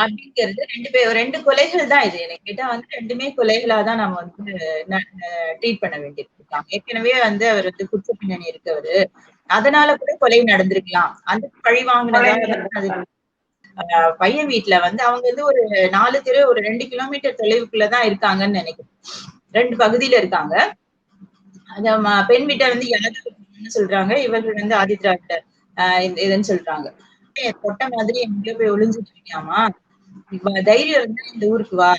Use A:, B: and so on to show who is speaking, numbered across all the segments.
A: அப்படிங்கிறது ரெண்டு பேர் ரெண்டு கொலைகள் தான் இது. எனக்கு கேட்டா வந்து ரெண்டுமே கொலைகளா தான் நம்ம வந்து ட்ரீட் பண்ண வேண்டியிருக்காங்க ஏற்கனவே வந்து அவர் வந்து குற்ற பின்னணி இருக்கவரு. அதனால கூட கொலை நடந்திருக்கலாம். அந்த பழி வாங்கினதால பையன் வீட்டுல வந்து அவங்க வந்து ஒரு நாலு தெரு ஒரு ரெண்டு கிலோமீட்டர் தொலைவுக்குள்ளதான் இருக்காங்கன்னு நினைக்கிறேன். ரெண்டு பகுதியில இருக்காங்க. அந்த பெண் வீட்டை வந்து யாதவ் சொல்றாங்க? இவர்கள் வந்து ஆதித்ராட்ட இதுன்னு சொல்றாங்க. பொட்ட மாதிரி எங்கேயோ போய் ஒளிஞ்சுட்டு இருக்கியாமா? தைரியம் இருந்தா இந்த ஊருக்கு வா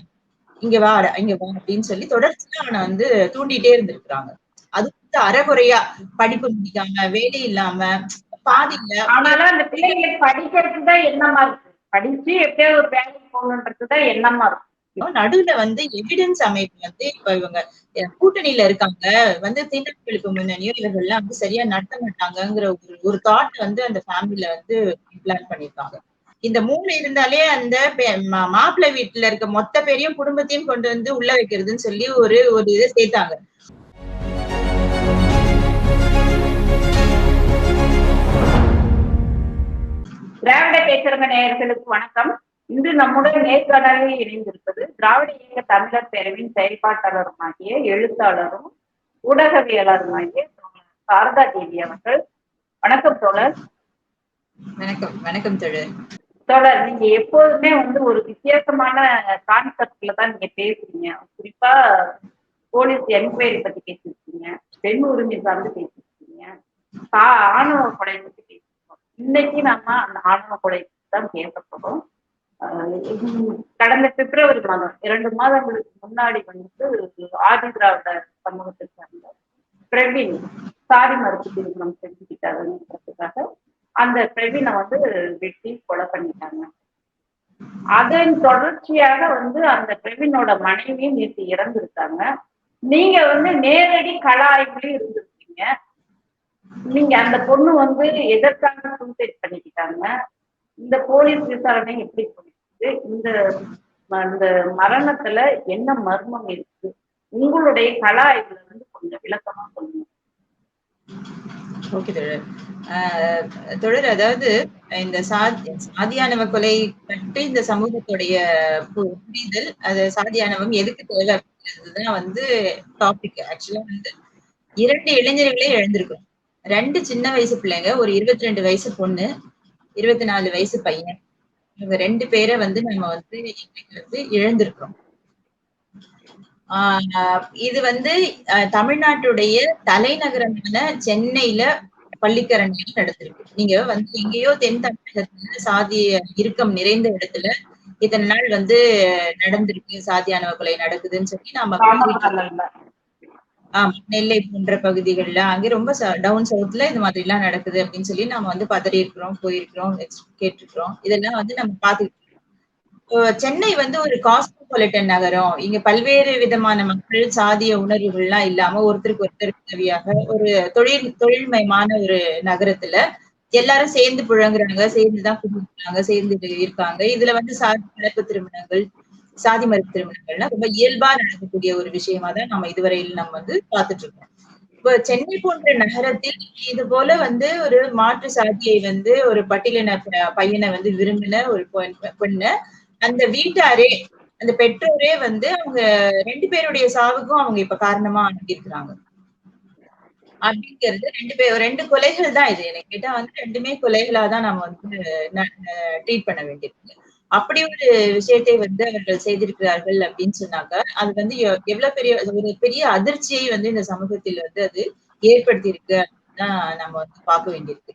A: இங்க வா இங்க வா அப்படின்னு சொல்லி தொடர்ச்சியா அவனை வந்து தூண்டிட்டே இருந்திருக்கிறாங்க. அது வந்து அறகுறையா படிப்பு முடிக்காம வேலை இல்லாம பாதியில
B: ஆனாலும் அந்த பிள்ளைங்களுக்கு படிக்கிறதுக்கு தான் எண்ணமா இருக்கு. படிச்சு எப்படியோ ஒரு வேலைக்கு போகணுன்றது தான் எண்ணமா இருக்கும்
A: நடுவுல வந்து எவிடன்ஸ் அமைப்பு வந்து இப்ப இவங்க கூட்டணியில இருக்காங்க. வந்து திண்டங்களுக்கு முன்னணியோ இவர்கள் எல்லாம் வந்து சரியா நடத்த மாட்டாங்கங்கிற ஒரு ஒரு தாட் வந்து அந்த ஃபேமிலில வந்து பிளான் பண்ணிருக்காங்க. இந்த மூணு இருந்தாலே அந்த மாப்பிள்ளை வீட்டுல இருக்க மொத்த பேரையும் குடும்பத்தையும் கொண்டு வந்து உள்ள வைக்கிறதுன்னு சொல்லி ஒரு ஒரு இதை சேர்த்தாங்க.
B: திராவிட பேசுறவங்க நேயர்களுக்கு வணக்கம். இன்று நம்முடன் நேர்காணலில் இணைந்திருப்பது திராவிட இயக்க தமிழர் பேரவின் செயல்பாட்டாளருமாகிய எழுத்தாளரும் ஊடகவியலாளருமாகிய தோழர் சாரதா தேவி அவர்கள். வணக்கம் தோழர்.
A: வணக்கம் வணக்கம் தொழில்
B: தோழர் நீங்க எப்போதுமே வந்து ஒரு வித்தியாசமான கான்செப்ட்ல தான் நீங்க பேசுறீங்க. குறிப்பா போலீஸ் என்கொயரி பத்தி பேசிருக்கீங்க பெண் உரிமை சார்ந்து பேசிருக்கீங்க ஆணவ கொலை பத்தி பேசிருக்கோம் இன்னைக்கு நம்ம அந்த ஆணவ கொலை தான் பேசப்படும் ஆஹ் கடந்த பிப்ரவரி மாதம் இரண்டு மாதங்களுக்கு முன்னாடி வந்து ஆதி திராவிட சமூகத்தை சார்ந்த பிரவீன் சாரி மறுப்பு திருமணம் செஞ்சுக்கிட்டாருன்றதுக்காக அந்த பிரவீனை வந்து வெட்டி கொலை பண்ணிட்டாங்க. அதன் தொடர்ச்சியாக வந்து அந்த பிரவீனோட மனைவியும் நேற்று இறந்திருக்காங்க. நீங்க வந்து நேரடி கள ஆய்வுலயும் இருந்திருக்கீங்க. நீங்க அந்த பொண்ணு வந்து எதற்காக சூசைட் பண்ணிக்கிட்டாங்க? இந்த போலீஸ் விசாரணை எப்படி போயிருக்கு? இந்த அந்த மரணத்துல என்ன மர்மம் இருக்கு? உங்களுடைய கள ஆய்வுல வந்து கொஞ்சம் விளக்கமா சொல்லுங்க.
A: ஓகே தொடர் ஆஹ் தொடர் அதாவது இந்த சாதி சாதியானவ கொலை பற்றி இந்த சமூகத்துடைய புரிதல் அது சாதியானவம் எதுக்கு தேவை அப்படின்றதுதான் வந்து டாபிக் ஆக்சுவலா வந்து. இரண்டு இளைஞர்களே எழுந்திருக்கும் ரெண்டு சின்ன வயசு பிள்ளைங்க ஒரு இருபத்தி ரெண்டு வயசு பொண்ணு இருபத்தி நாலு வயசு பையன். இவங்க ரெண்டு பேரை வந்து நம்ம வந்து இன்னைக்கு வந்து இழந்திருக்கிறோம். இது வந்து தமிழ்நாட்டுடைய தலைநகரமான சென்னையில பள்ளிக்கரணையில் நடந்திருக்கு. நீங்க வந்து எங்கேயோ தென் தமிழகத்துல சாதிய இறுக்கம் நிறைந்த இடத்துல இத்தனை நாள் வந்து நடந்திருக்கு. சாதியானவ கொலை நடக்குதுன்னு சொல்லி நாம. ஆமா நெல்லை போன்ற பகுதிகள்ல அங்கே ரொம்ப டவுன் சவுத்ல இந்த மாதிரி எல்லாம் நடக்குது அப்படின்னு சொல்லி நாம வந்து பதறி இருக்கிறோம் போயிருக்கிறோம் கேட்டிருக்கிறோம். இதெல்லாம் வந்து நம்ம பாத்துக்கிட்டு சென்னை வந்து ஒரு காஸ்மோபாலிட்டன் நகரம். இங்க பல்வேறு விதமான மக்கள் சாதிய உணர்வுகள்லாம் இல்லாம ஒருத்தருக்கு ஒருத்தர் உதவியாக ஒரு தொழில் தொழில்மயமான ஒரு நகரத்துல எல்லாரும் சேர்ந்து புழங்குறாங்க. சேர்ந்துதான் குடிக்கிறாங்க சேர்ந்து இருக்காங்க. இதுல வந்து சாதி கலப்பு திருமணங்கள் சாதி மறுப்பு திருமணங்கள்லாம் ரொம்ப இயல்பா நடக்கக்கூடிய ஒரு விஷயமா தான் நம்ம இதுவரையில் நம்ம வந்து பார்த்துட்டு இருக்கோம் இப்போ சென்னை போன்ற நகரத்தில் இது போல வந்து ஒரு மாற்று சாதியை வந்து ஒரு பட்டியலின பையனை வந்து விரும்பின ஒரு பொண்ணு அந்த வீட்டாரே அந்த பெற்றோரே வந்து அவங்க ரெண்டு பேருடைய சாவுக்கும் அவங்க இப்ப காரணமா அனுப்பியிருக்கிறாங்க அப்படிங்கிறது ரெண்டு பேர் ரெண்டு கொலைகள் தான் இது. எனக்கு கேட்டா வந்து ரெண்டுமே கொலைகளா தான் நம்ம வந்து ட்ரீட் பண்ண வேண்டியிருக்கு. அப்படி ஒரு விஷயத்தை வந்து அவர்கள் செய்திருக்கிறார்கள் அப்படின்னு சொன்னாக்க அது வந்து எவ்வளவு பெரிய ஒரு பெரிய அதிர்ச்சியை வந்து இந்த சமூகத்தில் வந்து அது ஏற்படுத்தி இருக்கு நம்ம வந்து பார்க்க வேண்டியிருக்கு.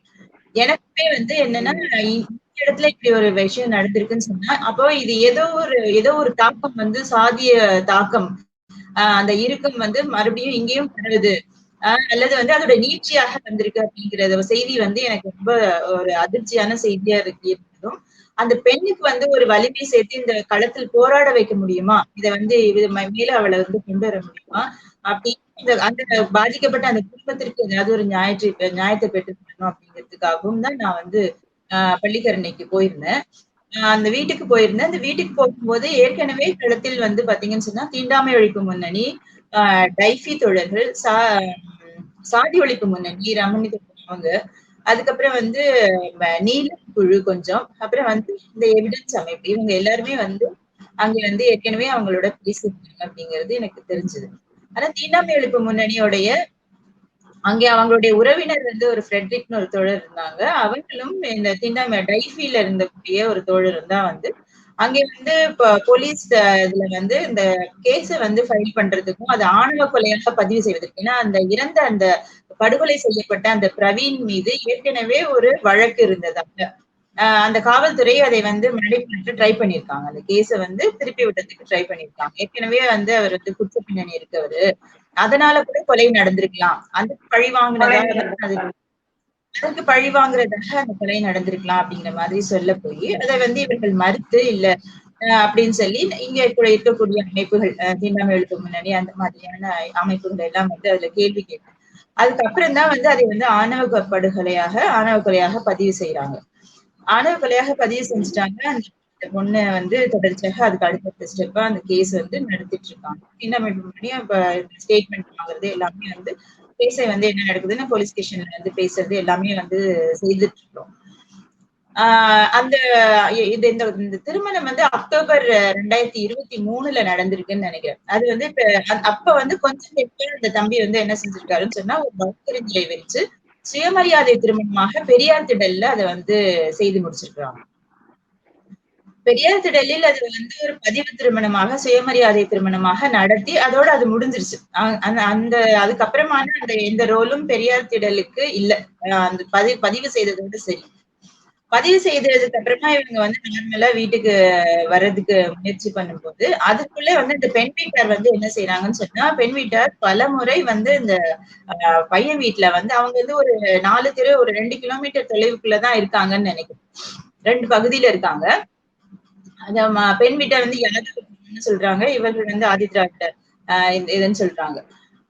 A: எனக்குமே வந்து என்னன்னா இந்த இடத்துல இப்படி ஒரு விஷயம் நடந்திருக்குன்னு சொன்னா அப்போ இது ஏதோ ஒரு ஏதோ ஒரு தாக்கம் வந்து சாதிய தாக்கம். ஆஹ் அந்த இறுக்கம் வந்து மறுபடியும் இங்கேயும் பரவுது ஆஹ் அல்லது வந்து அதோட நீட்சியாக வந்திருக்கு அப்படிங்கிற ஒரு செய்தி வந்து எனக்கு ரொம்ப ஒரு அதிர்ச்சியான செய்தியா இருக்கு இருந்ததும். அந்த பெண்ணுக்கு வந்து ஒரு வலிமை சேர்த்து இந்த களத்தில் போராட வைக்க முடியுமா? இதை வந்து இது மேல அவளை வந்து கொண்டு வர முடியுமா? அப்படி அந்த பாதிக்கப்பட்ட அந்த குடும்பத்திற்கு ஏதாவது ஒரு ஞாயிற்று நியாயத்தை பெற்று தரணும் அப்படிங்கிறதுக்காகவும் தான் நான் வந்து ஆஹ் பள்ளிக்கரணைக்கு போயிருந்தேன். அந்த வீட்டுக்கு போயிருந்தேன். அந்த வீட்டுக்கு போகும்போது ஏற்கனவே களத்தில் வந்து பாத்தீங்கன்னு சொன்னா தீண்டாமை ஒழிப்பு முன்னணி ஆஹ் டைஃபி தோழர்கள் சா சாதி ஒழிப்பு முன்னணி ரமணி அவங்க. அதுக்கப்புறம் வந்து நீல நீலக்குழு கொஞ்சம். அப்புறம் வந்து இந்த எவிடன்ஸ் அமைப்பு. இவங்க எல்லாருமே வந்து அங்க வந்து ஏற்கனவே அவங்களோட பேசியிருக்காங்க அப்படிங்கிறது எனக்கு தெரிஞ்சது. ஆனா தீண்டாமை ஒழிப்பு முன்னணியோடைய அங்கே அவங்களுடைய உறவினர் வந்து ஒரு ஃப்ரெட்ரிக்னு ஒரு தோழர் இருந்தாங்க. அவங்களும் இந்த தீண்டாமை டைஃபில இருந்தக்கூடிய ஒரு தோழர் தான் வந்து. அங்கே வந்து இப்போ போலீஸ் இதுல வந்து இந்த கேஸ வந்து ஃபைல் பண்றதுக்கும் அது ஆணவ கொலையாக பதிவு செய்வதற்கு. ஏன்னா அந்த இறந்த அந்த படுகொலை செய்யப்பட்ட அந்த பிரவீன் மீது ஏற்கனவே ஒரு வழக்கு இருந்தது அந்த காவல்துறை அதை வந்து மறுபடியும் ட்ரை பண்ணிருக்காங்க அந்த கேஸ வந்து திருப்பி விட்டதுக்கு ட்ரை பண்ணிருக்காங்க ஏற்கனவே வந்து அவர் வந்து குற்ற பின்னணி இருக்கவரு. அதனால கூட கொலை நடந்திருக்கலாம். அந்த பழி வாங்கினதாக அது அதற்கு பழி வாங்குறதாக அந்த கொலை நடந்திருக்கலாம் அப்படிங்கிற மாதிரி சொல்ல போய் அதை வந்து இவர்கள் மறுத்து இல்ல அப்படின்னு சொல்லி இங்க கூட இருக்கக்கூடிய அமைப்புகள் தீண்டாமை ஒழிப்பு முன்னணி அந்த மாதிரியான அமைப்புகள் எல்லாம் வந்து அதுல கேள்வி கேட்கும் அதுக்கப்புறம் தான் வந்து அதை வந்து ஆணவ படுகொலையாக ஆணவ கொலையாக பதிவு செய்யறாங்க ஆணவ கொலையாக பதிவு செஞ்சுட்டாங்க. அந்த பொண்ணு வந்து தொடர்ச்சியாக அதுக்கு அடுத்த ஸ்டெப்பா அந்த கேஸ் வந்து நடத்திட்டு இருக்காங்க. தீண்டாமை முன்னாடியும் இப்ப ஸ்டேட்மெண்ட் வாங்குறது எல்லாமே வந்து கேஸை வந்து என்ன நடக்குதுன்னு போலீஸ் ஸ்டேஷன்ல வந்து பேசுறது எல்லாமே வந்து செய்துட்டு இருக்கோம். ஆஹ் அந்த இது இந்த இந்த திருமணம் வந்து அக்டோபர் ரெண்டாயிரத்தி இருபத்தி மூணுல நடந்திருக்குன்னு நினைக்கிறேன். அது வந்து இப்ப அப்ப வந்து கொஞ்சம் பேர் இந்த தம்பி வந்து என்ன செஞ்சிருக்காருன்னு சொன்னா ஒரு வழக்கறிஞரை வச்சு சுயமரியாதை திருமணமாக பெரியார் திடல்ல அதை வந்து செய்து முடிச்சிருக்காங்க பெரியார் திடலில் அது வந்து ஒரு பதிவு திருமணமாக சுயமரியாதை திருமணமாக நடத்தி அதோட அது முடிஞ்சிருச்சு. அந்த அதுக்கப்புறமான அந்த எந்த ரோலும் பெரியார் திடலுக்கு இல்ல. அந்த பதிவு பதிவு செய்ததோட சரி. பதிவு செய்ததுக்கு அப்புறமா இவங்க வந்து நார்மலா வீட்டுக்கு வர்றதுக்கு முயற்சி பண்ணும்போது அதுக்குள்ளே வந்து இந்த பெண் வீட்டார் வந்து என்ன செய்யறாங்கன்னு சொன்னா பெண் வீட்டார் பல முறை வந்து இந்த ஆஹ், பையன் வீட்டுல வந்து அவங்க வந்து ஒரு நாலு தெரு ஒரு ரெண்டு கிலோமீட்டர் தொலைவுக்குள்ளதான் இருக்காங்கன்னு நினைக்கிறேன். ரெண்டு பகுதியில இருக்காங்க. அந்த பெண் வீட்டார் வந்து யாரும் சொல்றாங்க? இவர்கள் வந்து ஆதித்ராட்ட ஆஹ் இதுன்னு சொல்றாங்க.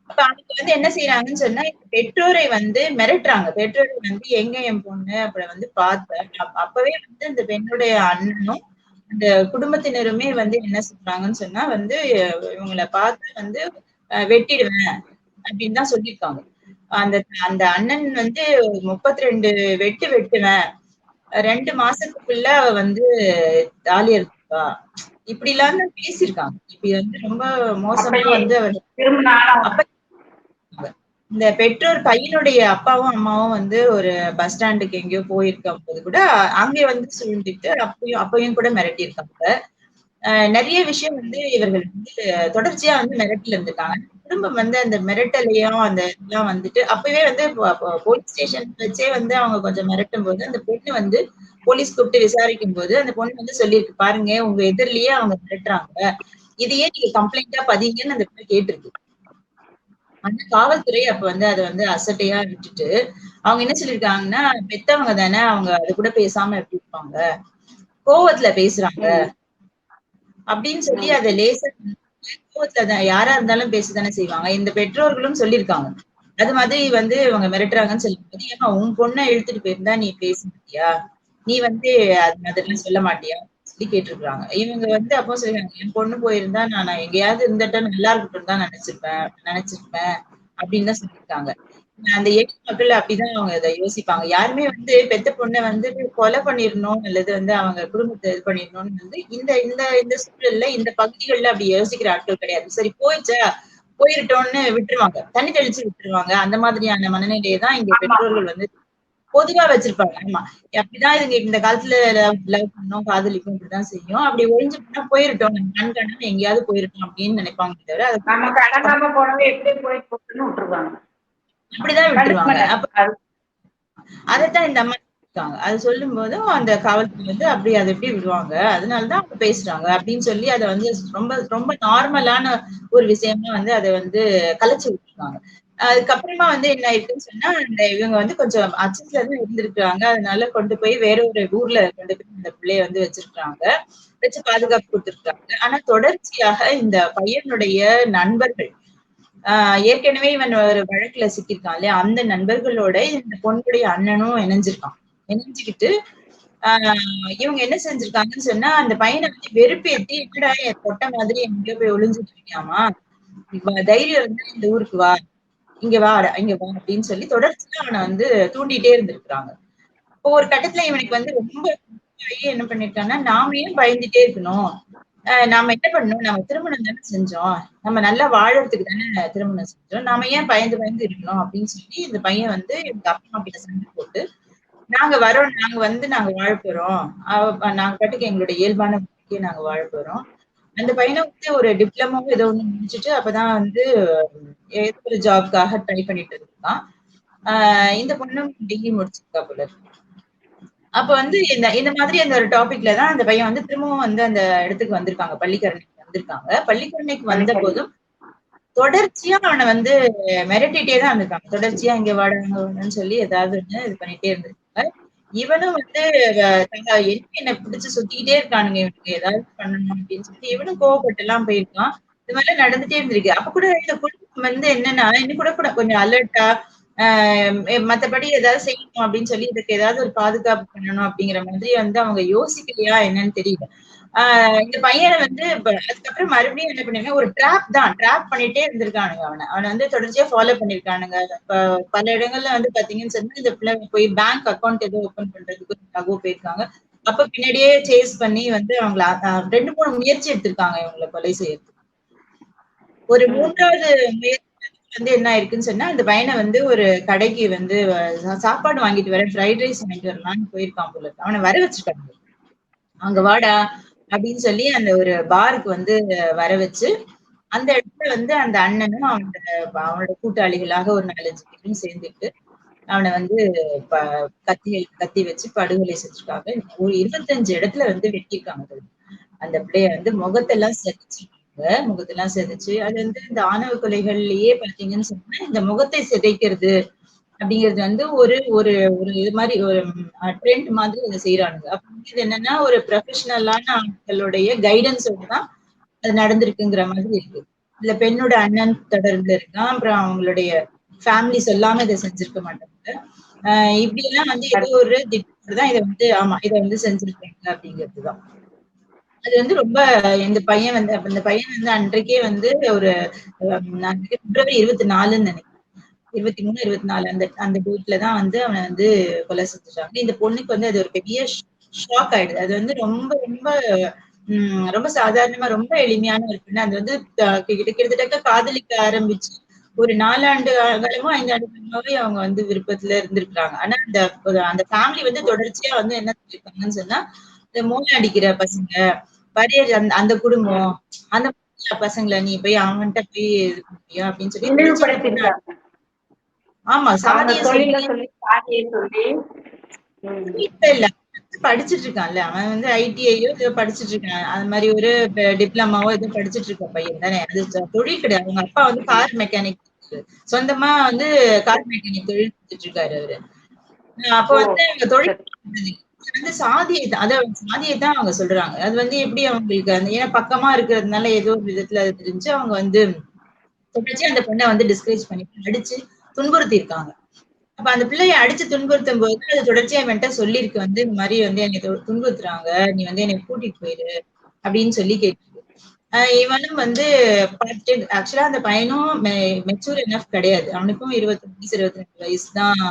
A: அப்ப அவங்க வந்து என்ன செய்யறாங்கன்னு சொன்னா பெற்றோரை வந்து மிரட்டுறாங்க. பெற்றோரை வந்து எங்க என் பொண்ணு? அப்புறம் வந்து பார்த்தேன் அப்ப- அப்பவே வந்து இந்த பெண்ணுடைய அண்ணனும் அந்த குடும்பத்தினருமே வந்து என்ன சொல்றாங்கன்னு சொன்னா வந்து இவங்கள பார்த்து வந்து வெட்டிடுவேன். அப்படின்னு தான் சொல்லியிருக்காங்க. அந்த அந்த அண்ணன் வந்து முப்பத்தி ரெண்டு வெட்டு வெட்டுவேன். ரெண்டு மாசத்துக்குள்ள அவ வந்து தாலி எடுத்துப்பா இப்படி எல்லாம் பேசியிருக்காங்க. இப்படி வந்து ரொம்ப மோசமா வந்து அவர் அப்ப இந்த பெற்றோர் பையனுடைய அப்பாவும் அம்மாவும் வந்து ஒரு பஸ் ஸ்டாண்டுக்கு எங்கேயோ போயிருக்கும் போது கூட அங்கே வந்து சூழ்ந்துட்டு அப்பயும் அப்பயும் கூட மிரட்டி இருக்காங்க நிறைய விஷயம் வந்து இவர்கள் வந்து தொடர்ச்சியா வந்து மிரட்டல் இருந்திருக்காங்க குடும்பம் வந்து அந்த மிரட்டலையும் அந்த இதெல்லாம் வந்துட்டு அப்பவே வந்து போலீஸ் ஸ்டேஷன் வச்சே வந்து அவங்க கொஞ்சம் மிரட்டும் போது அந்த பொண்ணு வந்து போலீஸ் கூப்பிட்டு விசாரிக்கும் போது அந்த பொண்ணு வந்து சொல்லியிருக்கு பாருங்க உங்க எதிரிலேயே அவங்க மிரட்டுறாங்க. இதையே நீங்க கம்ப்ளைண்டா பதிங்கன்னு அந்த பொண்ணு கேட்டிருக்கு. அந்த காவல்துறை அப்ப வந்து அதை வந்து அசட்டையா விட்டுட்டு அவங்க என்ன சொல்லிருக்காங்கன்னா பெத்தவங்க தானே அவங்க அது கூட பேசாம எப்படி இருப்பாங்க? கோவத்துல பேசுறாங்க. அப்படின்னு சொல்லி அதை லேசா கோவத்துல தான் யாரா இருந்தாலும் பேசதானே செய்வாங்க. இந்த பெற்றோர்களும் சொல்லியிருக்காங்க. அது மாதிரி வந்து இவங்க மிரட்டுறாங்கன்னு சொல்லும்போது ஏமா உன் பொண்ணை இழுத்துட்டு போயிருந்தா நீ பேச மாட்டியா? நீ வந்து அது மாதிரிலாம் சொல்ல மாட்டியா? சொல்லி கேட்டிருக்காங்க இவங்க வந்து அப்போ சொல்லுவாங்க என் பொண்ணு போயிருந்தா நான் எங்கேயாவது இருந்துட்டா நல்லா இருக்கட்டும் தான் நினைச்சிருப்பேன் நினைச்சிருப்பேன் அப்படின்னு தான் சொல்லியிருக்காங்க. அந்த ஏழை மக்கள் அப்படிதான் அவங்க இதை யோசிப்பாங்க. யாருமே வந்து பெத்த பொண்ணை வந்து கொலை பண்ணிடணும் அல்லது வந்து அவங்க குடும்பத்தை இது பண்ணிடணும்னு வந்து இந்த இந்த இந்த சூழல்ல இந்த பகுதிகள்ல அப்படி யோசிக்கிற ஆட்கள் கிடையாது. சரி போயிச்சா போயிருட்டோம்னு விட்டுருவாங்க. தண்ணி தெளிச்சு விட்டுருவாங்க. அந்த மாதிரியான மனநிலையை தான் இங்க பெற்றோர்கள் வந்து பொதுவா வச்சிருப்பாங்க. ஆமா. அப்படிதான் இதுங்க இந்த காலத்துல லவ் பண்ணோம் காதலிக்கும் இப்படிதான் செய்யும். அப்படி ஒழிஞ்சு போனா போயிருட்டோம். நம்ம கண் காணாம எங்கேயாவது போயிருட்டோம் அப்படின்னு நினைப்பாங்க தவிர அதை
B: நமக்கு அடங்காம போனவே எப்படி போய் போட்டுன்னு விட்டுருவாங்க.
A: அப்படிதான் விட்டுருவாங்க. அப்ப அதைத்தான் இந்த அம்மா இருக்காங்க அது சொல்லும் போதும் அந்த காவல்துறை வந்து அப்படி அதை எப்படி விடுவாங்க? அதனாலதான் அவங்க பேசுறாங்க. அப்படின்னு சொல்லி அதை வந்து ரொம்ப ரொம்ப நார்மலான ஒரு விஷயமா வந்து அதை வந்து கலைச்சு விட்டுருக்காங்க. அதுக்கப்புறமா வந்து என்ன ஆயிருக்குன்னு சொன்னா அந்த இவங்க வந்து கொஞ்சம் அச்சத்துல தான் இருந்திருக்காங்க அதனால கொண்டு போய் வேற ஒரு ஊர்ல கொண்டு போய் அந்த பிள்ளைய வந்து வச்சிருக்காங்க வச்சு பாதுகாப்பு கொடுத்துருக்காங்க. ஆனா தொடர்ச்சியாக இந்த பையனுடைய நண்பர்கள் ஆஹ் ஏற்கனவே இவன் ஒரு வழக்குல சிக்கியிருக்கான் இல்லையா? அந்த நண்பர்களோட இந்த பொண்ணுடைய அண்ணனும் இணைஞ்சிருக்கான். இணைஞ்சுக்கிட்டு ஆஹ் இவங்க என்ன செஞ்சிருக்காங்கன்னு சொன்னா அந்த பையனை வந்து வெறுப்பேத்தி என்னடா என் கொட்டை மாதிரி எங்கேயோ போய் ஒளிஞ்சுட்டு இருக்கியாமா? தைரியம் இருந்தா இந்த ஊருக்கு வா. இங்க வா இங்க வா அப்படின்னு சொல்லி தொடர்ச்சியா அவனை வந்து தூண்டிட்டே இருந்திருக்கிறாங்க. இப்போ ஒரு கட்டத்துல இவனுக்கு வந்து ரொம்ப என்ன பண்ணிருக்காங்கன்னா நாம ஏன் பயந்துட்டே இருக்கணும்? நாம என்ன பண்ணணும்? நம்ம திருமணம் தானே செஞ்சோம். நம்ம நல்லா வாழறதுக்கு தானே திருமணம் செஞ்சோம். நாம ஏன் பயந்து பயந்து இருக்கணும் அப்படின்னு சொல்லி இந்த பையன் வந்து எங்க அப்பா அம்மா சண்டை போட்டு நாங்க வரோம் நாங்க வந்து நாங்க வாழ போறோம். நாங்க பாட்டுக்கு எங்களுடைய இயல்பான வாழ்க்கையை நாங்க வாழ போறோம். அந்த பையனை வந்து ஒரு டிப்ளமோ ஏதோ ஒண்ணு முடிச்சுட்டு அப்பதான் வந்து ஏதோ ஒரு ஜாப்காக ட்ரை பண்ணிட்டு இருக்கான் இந்த பொண்ணும் டிகிரி முடிச்சிருக்கா போல. அப்ப வந்து இந்த இந்த மாதிரி அந்த ஒரு டாபிக்ல தான் அந்த பையன் வந்து திரும்பவும் வந்து அந்த இடத்துக்கு வந்திருக்காங்க. பள்ளிக்கரணைக்கு வந்திருக்காங்க. பள்ளிக்கரணைக்கு வந்த போதும் தொடர்ச்சியா அவனை வந்து மிரட்டிட்டே தான் இருந்திருக்காங்க. தொடர்ச்சியா இங்க வாடாங்கன்னு சொல்லி ஏதாவது ஒண்ணு இது பண்ணிட்டே இருந்திருக்காங்க. இவனும் வந்து என்ன பிடிச்சு சுத்திக்கிட்டே இருக்கானுங்க? இவனுக்கு ஏதாவது பண்ணணும் அப்படின்னு சொல்லிட்டு இவனும் கோவப்பட்டு எல்லாம் போயிருக்கான். இது மாதிரி நடந்துட்டே இருந்திருக்கு. அப்ப கூட இந்த குடும்பம் வந்து என்னன்னா இன்னும் கூட கூட கொஞ்சம் அலர்ட்டா மத்தபடி ஏதாவது செய்யணும் அப்படின்னு சொல்லி இதுக்கு ஏதாவது ஒரு பாதுகாப்பு பண்ணணும் அப்படிங்கிற மாதிரி வந்து அவங்க யோசிக்கலையா என்னன்னு தெரியல. இந்த பையனை வந்து அதுக்கப்புறம் மறுபடியும் என்ன பண்ணிருக்காங்க ஒரு ட்ராப் தான் ட்ராப் பண்ணிட்டே இருந்திருக்கானுங்க அவனை. அவனை வந்து தொடர்ச்சியா ஃபாலோ பண்ணிருக்கானுங்க. பல இடங்கள்ல வந்து பாத்தீங்கன்னு சொன்னா இந்த பிள்ளை போய் பேங்க் அக்கௌண்ட் ஏதோ ஓபன் பண்றதுக்கு தகவ போயிருக்காங்க. அப்ப பின்னாடியே சேஸ் பண்ணி வந்து அவங்கள ரெண்டு மூணு முயற்சி எடுத்திருக்காங்க இவங்களை கொலை செய்யறதுக்கு. ஒரு மூன்றாவது முயற்சி வந்து என்ன ஆயிருக்குன்னு சொன்னா அந்த பையனை வந்து ஒரு கடைக்கு வந்து சாப்பாடு வாங்கிட்டு வர ஃப்ரைட் ரைஸ் வாங்கிட்டு வரலாம்னு போயிருக்கான் போல அவனை வர வச்சிருக்காங்க. அங்க வாடா அப்படின்னு சொல்லி அந்த ஒரு பாருக்கு வந்து வர வச்சு அந்த இடத்துல வந்து அந்த அண்ணனும் அவனோட அவனோட கூட்டாளிகளாக ஒரு நாலஞ்சு பேரும் சேர்ந்துட்டு அவனை வந்து ப- கத்தி கத்தி வச்சு படுகொலை செஞ்சிருக்காங்க. ஒரு இருபத்தஞ்சு இடத்துல வந்து வெட்டியிருக்காங்க அந்த பிள்ளைய வந்து முகத்தெல்லாம் செதைச்சிருக்காங்க முகத்தெல்லாம் செதைச்சு அது வந்து இந்த ஆணவ கொலைகள்லயே பாத்தீங்கன்னு சொன்னா இந்த முகத்தை சிதைக்கிறது அப்படிங்கிறது வந்து ஒரு ஒரு ஒரு இது மாதிரி ஒரு ட்ரெண்ட் மாதிரி அதை செய்யறாங்க அப்ப இது என்னன்னா ஒரு ப்ரொஃபஷனலான ஆட்களுடைய கைடன்ஸோட தான் அது நடந்திருக்குங்கிற மாதிரி இருக்கு. இதுல பெண்ணோட அண்ணன் தொடர்ந்து இருக்கான் அப்புறம் அவங்களுடைய ஃபேமிலி சொல்லாம இதை செஞ்சிருக்க மாட்டாங்க. ஆஹ் இப்படி எல்லாம் வந்து ஏதோ ஒரு திட்டத்தோட தான் இதை வந்து ஆமா இதை வந்து செஞ்சிருக்காங்க அப்படிங்கிறதுதான் அது வந்து ரொம்ப இந்த பையன் வந்து அந்த இந்த பையன் வந்து அன்றைக்கே வந்து ஒரு பிப்ரவரி இருபத்தி நாலுன்னு நினைக்கிறேன். இருபத்தி மூணு இருபத்தி நாலு அந்த அந்த டேட்ல தான் வந்து அவனை வந்து கொலை செஞ்சுட்டாங்க. இந்த பொண்ணுக்கு வந்து அது ஒரு பெரிய ஷாக் ஆயிடுது. அது வந்து ரொம்ப ரொம்ப உம் ரொம்ப சாதாரணமா ரொம்ப எளிமையான ஒரு பெண்ணு. அது வந்து கிட்ட- கிட்டத்தட்ட காதலிக்க ஆரம்பிச்சு ஒரு நாலாண்டு காலமோ ஐந்தாண்டு காலமாவே அவங்க வந்து விருப்பத்துல இருந்திருக்கிறாங்க. ஆனா அந்த அந்த ஃபேமிலி வந்து தொடர்ச்சியா வந்து என்ன சொல்லியிருக்காங்கன்னு சொன்னா இந்த மூளை அடிக்கிற பசங்க பரியர் அந்த அந்த குடும்பம் அந்த மாதிரி பசங்களை நீ போய் அவன்கிட்ட போய் இது அப்படின்னு சொல்லி ஆமா சாதிய சொல்லி
B: சாதியை சொல்லி. ம்.
A: இல்ல. படிச்சிட்டு இருக்கான்ல அவன் வந்து ஐடிஐயோ ஏதோ படிச்சிட்டு இருக்கான் அது மாதிரி ஒரு டிப்ளமாவோ ஏதோ படிச்சிட்டு இருக்க பையன் தானே. அது தொழில் கிடையாது. அவங்க அப்பா வந்து கார் மெக்கானிக் சொந்தமா வந்து கார் மெக்கானிக் தொழில் செஞ்சுட்டு இருக்காரு அவரு அப்ப வந்து அவங்க தொழில் வந்து சாதியை அத சாதியை தான் அவங்க சொல்றாங்க. அது வந்து எப்படி அவங்களுக்கு அந்த ஏன்னா பக்கமா இருக்கிறதுனால ஏதோ ஒரு விதத்துல அது தெரிஞ்சு அவங்க வந்து தொடர்ச்சி அந்த பொண்ணை வந்து டிஸ்கரேஜ் பண்ணி அடிச்சு துன்புறுத்தி இருக்காங்க அப்ப அந்த பிள்ளைய அடிச்சு துன்புறுத்தும் போது அது தொடர்ச்சியா இவன்ட்ட சொல்லியிருக்கு. வந்து இந்த மாதிரி வந்து என்னை துன்புறுத்துறாங்க. நீ வந்து என்னை கூட்டிட்டு போயிரு அப்படின்னு சொல்லி கேட்டு ஆஹ் இவனும் வந்து பார்த்துட்டு ஆக்சுவலா அந்த பையனும் மெச்சூர் எனஃப் கிடையாது. அவனுக்கும் இருபத்தி வயசு இருபத்தி ரெண்டு வயசு தான்